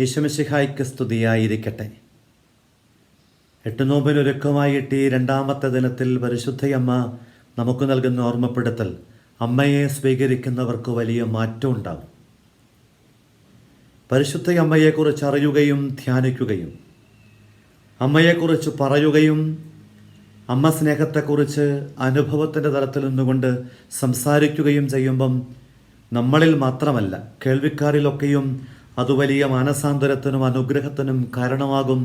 യേശുമിശിഹായ്ക്ക് സ്തുതിയായിരിക്കട്ടെ. എട്ട് നോമ്പിനൊരുക്കമായിട്ട് ഈ രണ്ടാമത്തെ ദിനത്തിൽ പരിശുദ്ധയമ്മ നമുക്ക് നൽകുന്ന ഓർമ്മപ്പെടുത്തൽ അമ്മയെ സ്വീകരിക്കുന്നവർക്ക് വലിയ മാറ്റം ഉണ്ടാകും. പരിശുദ്ധയമ്മയെക്കുറിച്ച് അറിയുകയും ധ്യാനിക്കുകയും അമ്മയെക്കുറിച്ച് പറയുകയും അമ്മ സ്നേഹത്തെക്കുറിച്ച് അനുഭവത്തിന്റെ തലത്തിൽ നിന്നുകൊണ്ട് സംസാരിക്കുകയും ചെയ്യുമ്പം നമ്മളിൽ മാത്രമല്ല കേൾവിക്കാരിലൊക്കെയും അത് വലിയ മാനസാന്തരത്തിനും അനുഗ്രഹത്തിനും കാരണമാകും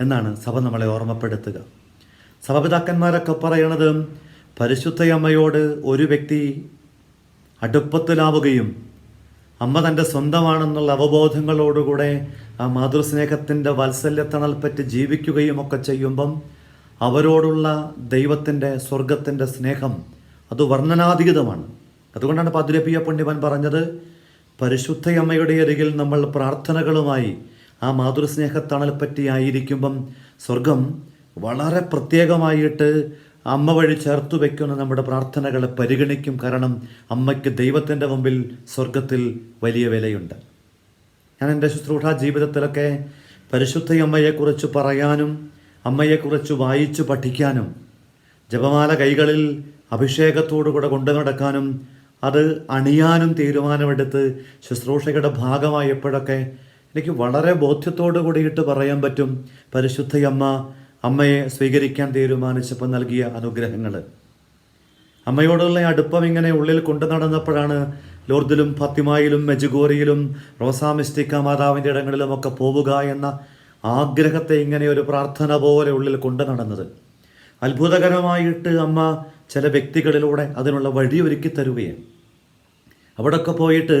എന്നാണ് സഭ നമ്മളെ ഓർമ്മപ്പെടുത്തുക. സഭപിതാക്കന്മാരൊക്കെ പറയണത് പരിശുദ്ധയമ്മയോട് ഒരു വ്യക്തി അടുപ്പത്തിലാവുകയും അമ്മ തന്റെ സ്വന്തമാണെന്നുള്ള അവബോധങ്ങളോടുകൂടെ ആ മാതൃസ്നേഹത്തിന്റെ വാത്സല്യത്തണൽപ്പറ്റി ജീവിക്കുകയും ഒക്കെ ചെയ്യുമ്പം അവരോടുള്ള ദൈവത്തിന്റെ സ്വർഗത്തിന്റെ സ്നേഹം അത് വർണനാതീതമാണ്. അതുകൊണ്ടാണ് പതിരപ്പിയ പുണ്യവൻ പറഞ്ഞത് പരിശുദ്ധയമ്മയുടെ അരികിൽ നമ്മൾ പ്രാർത്ഥനകളുമായി ആ മാതൃസ്നേഹത്തണൽ ആയിരിക്കുമ്പം സ്വർഗം വളരെ പ്രത്യേകമായിട്ട് അമ്മ വഴി ചേർത്തു വയ്ക്കുന്ന നമ്മുടെ പ്രാർത്ഥനകളെ പരിഗണിക്കും കാരണം അമ്മയ്ക്ക് ദൈവത്തിന്റെ മുമ്പിൽ സ്വർഗത്തിൽ വലിയ വിലയുണ്ട്. ഞാൻ എന്റെ ശുശ്രൂഷ ജീവിതത്തിലൊക്കെ പരിശുദ്ധയമ്മയെക്കുറിച്ച് പറയാനും അമ്മയെക്കുറിച്ച് വായിച്ചു പഠിക്കാനും ജപമാല കൈകളിൽ അഭിഷേകത്തോടുകൂടെ കൊണ്ടു നടക്കാനും അത് അണിയാനും തീരുമാനമെടുത്ത് ശുശ്രൂഷയുടെ ഭാഗമായപ്പോഴൊക്കെ എനിക്ക് വളരെ ബോധ്യത്തോടു കൂടിയിട്ട് പറയാൻ പറ്റും പരിശുദ്ധയമ്മ അമ്മയെ സ്വീകരിക്കാൻ തീരുമാനിച്ചപ്പോൾ നൽകിയ അനുഗ്രഹങ്ങൾ അമ്മയോടുള്ള അടുപ്പം ഇങ്ങനെ ഉള്ളിൽ കൊണ്ടു നടന്നപ്പോഴാണ് ലോർദിലും ഫത്തിമായിലും മെജുഗോറിയിലും റോസാമിസ്റ്റിക്ക മാതാവിന്റെ ഇടങ്ങളിലുമൊക്കെ പോവുക എന്ന ആഗ്രഹത്തെ ഇങ്ങനെ ഒരു പ്രാർത്ഥന പോലെ ഉള്ളിൽ കൊണ്ടു നടന്നത്. അത്ഭുതകരമായിട്ട് അമ്മ ചില വ്യക്തികളിലൂടെ അതിനുള്ള വഴി ഒരുക്കി തരുകയാണ്. അവിടെയൊക്കെ പോയിട്ട്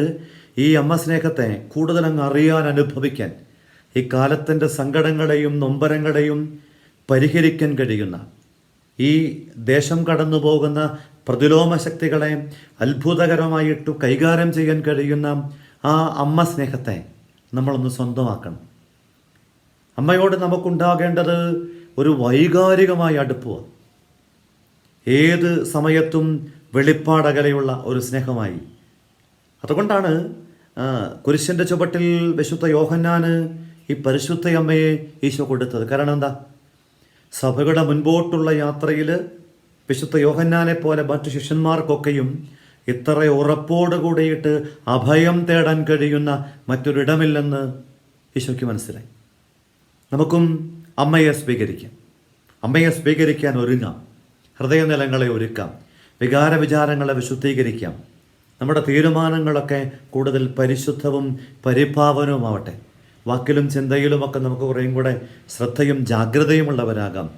ഈ അമ്മ സ്നേഹത്തെ കൂടുതൽ അങ്ങ് അറിയാൻ അനുഭവിക്കാൻ ഈ കാലത്തിന്റെ സങ്കടങ്ങളെയും നൊമ്പരങ്ങളെയും പരിഹരിക്കാൻ കഴിയുന്ന ഈ ദേശം കടന്നു പോകുന്ന പ്രതിലോമ ശക്തികളെ അത്ഭുതകരമായിട്ട് കൈകാര്യം ചെയ്യാൻ കഴിയുന്ന ആ അമ്മ സ്നേഹത്തെ നമ്മളൊന്ന് സ്വന്തമാക്കണം. അമ്മയോട് നമുക്കുണ്ടാകേണ്ടത് ഒരു വൈകാരികമായ അടുപ്പമാണ് ഏത് സമയത്തും വെളിപ്പാടകലെയുള്ള ഒരു സ്നേഹമായി അതുകൊണ്ടാണ് കുരിശിന്റെ ചുവട്ടിൽ വിശുദ്ധ യോഹന്നാന് ഈ പരിശുദ്ധയമ്മയെ ഈശോ കൊടുത്തത്. കാരണം എന്താ? സഭയുടെ മുൻപോട്ടുള്ള യാത്രയിൽ വിശുദ്ധ യോഹന്നാനെ പോലെ മറ്റു ശിഷ്യന്മാർക്കൊക്കെയും ഇത്ര ഉറപ്പോട് കൂടിയിട്ട് അഭയം തേടാൻ കഴിയുന്ന മറ്റൊരിടമില്ലെന്ന് ഈശോയ്ക്ക് മനസ്സിലായി. നമുക്കും അമ്മയെ സ്വീകരിക്കാം. അമ്മയെ സ്വീകരിക്കാൻ ഒരുങ്ങാം. ഹൃദയനിലങ്ങളെ ഒരുക്കാം. വികാര വിചാരങ്ങളെ വിശുദ്ധീകരിക്കാം. നമ്മുടെ തീരുമാനങ്ങളൊക്കെ കൂടുതൽ പരിശുദ്ധവും പരിഭാവനവുമാവട്ടെ. വാക്കിലും ചിന്തയിലുമൊക്കെ നമുക്ക് കുറേയും കൂടെ ശ്രദ്ധയും ജാഗ്രതയുമുള്ളവരാകാം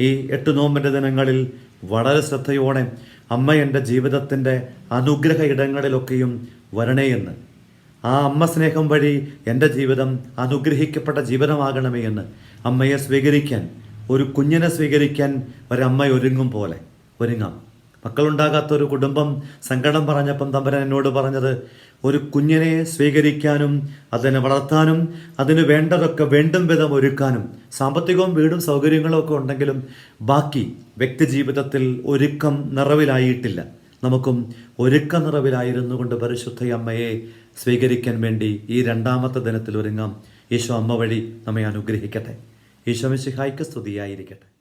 ഈ എട്ട് നോമ്പിന്റെ ദിനങ്ങളിൽ വളരെ ശ്രദ്ധയോടെ അമ്മ എന്റെ ജീവിതത്തിന്റെ അനുഗ്രഹ ഇടങ്ങളിലൊക്കെയും വരണേ എന്ന്. ആ അമ്മ സ്നേഹം വഴി എന്റെ ജീവിതം അനുഗ്രഹിക്കപ്പെട്ട ജീവിതമാകണമേ എന്ന് അമ്മയെ സ്വീകരിക്കാൻ ഒരു കുഞ്ഞിനെ സ്വീകരിക്കാൻ ഒരമ്മ ഒരുങ്ങും പോലെ ഒരുങ്ങാം. മക്കളുണ്ടാകാത്ത ഒരു കുടുംബം സങ്കടം പറഞ്ഞപ്പം തമ്പരൻ എന്നോട് പറഞ്ഞത് ഒരു കുഞ്ഞിനെ സ്വീകരിക്കാനും അതിനെ വളർത്താനും അതിന് വേണ്ടതൊക്കെ വേണ്ടും വിധം ഒരുക്കാനും സാമ്പത്തികവും വീടും സൗകര്യങ്ങളും ഒക്കെ ഉണ്ടെങ്കിലും ബാക്കി വ്യക്തിജീവിതത്തിൽ ഒരുക്കം നിറവിലായിട്ടില്ല. നമുക്കും ഒരുക്ക നിറവിലായിരുന്നു കൊണ്ട് പരിശുദ്ധ അമ്മയെ സ്വീകരിക്കാൻ വേണ്ടി ഈ രണ്ടാമത്തെ ദിനത്തിൽ ഒരുങ്ങാം. ഈശോ അമ്മ വഴി നമ്മെ അനുഗ്രഹിക്കട്ടെ. ഈശോ മിശിഹായ്ക്ക് സ്തുതിയായിരിക്കട്ടെ.